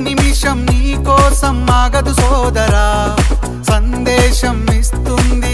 నిమిషం నీ కోసం ఆగదు సోదరా. సందేశం ఇస్తుంది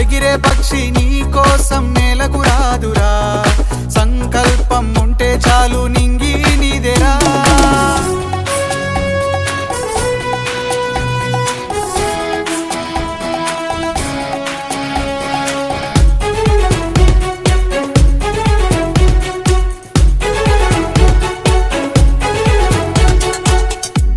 ఎగిరే పక్షి నీ కోసం నేలకు రాదురా. సంకల్పం ఉంటే చాలు నీ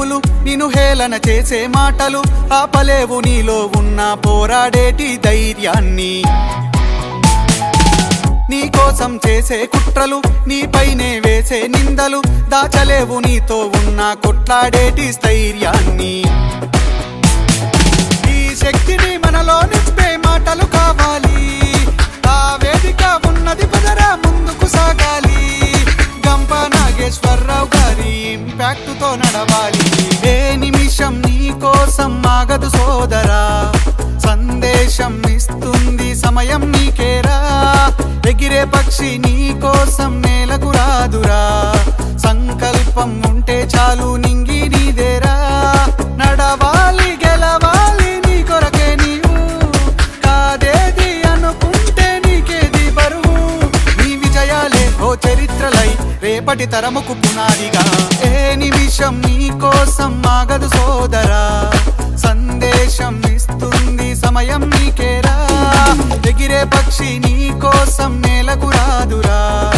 విసిరే నిన్ను హేళన చేసే మాటలు ఆపలేవు నీలో ఉన్న పోరాడేటి ధైర్యాన్ని. నీ కోసం చేసే కుట్రలు నీపైనే వేసే నిందలు దాచలేవు నీతో ఉన్న కొట్లాడేటి స్థైర్యాన్ని. ఈ శక్తిని మనలో నింపే మాటలు కావాలి. ఆ వేదిక ఉన్నది పదరా ముందుకు సాగాలి. గంప నాగేశ్వరరావు గారి ఇంపాక్ట్తో నడవాలి. కోసం ఆగదు సోదరా. సందేశం ఇస్తుంది సమయం నీకేరా. ఎగిరే పక్షి నీ కోసం నేలకు రాదురా. సంకల్పం ఉంటే చాలు నింగి నీదేరా. నడవాలి గెలవాలి నీ కొరకే నీవు. కాదేది అనుకుంటే నీకేది బరువు. నీ విజయాలే ఓ చరిత్రలై రేపటి తరముకు పునాదిగా. ఏ నిమిషం నీ కోసం ఆగదు సోదరా. సందేశం ఇస్తుంది సమయం నీకేరా. ఎగిరే పక్షి నీ కోసం నేలకు రాదురా.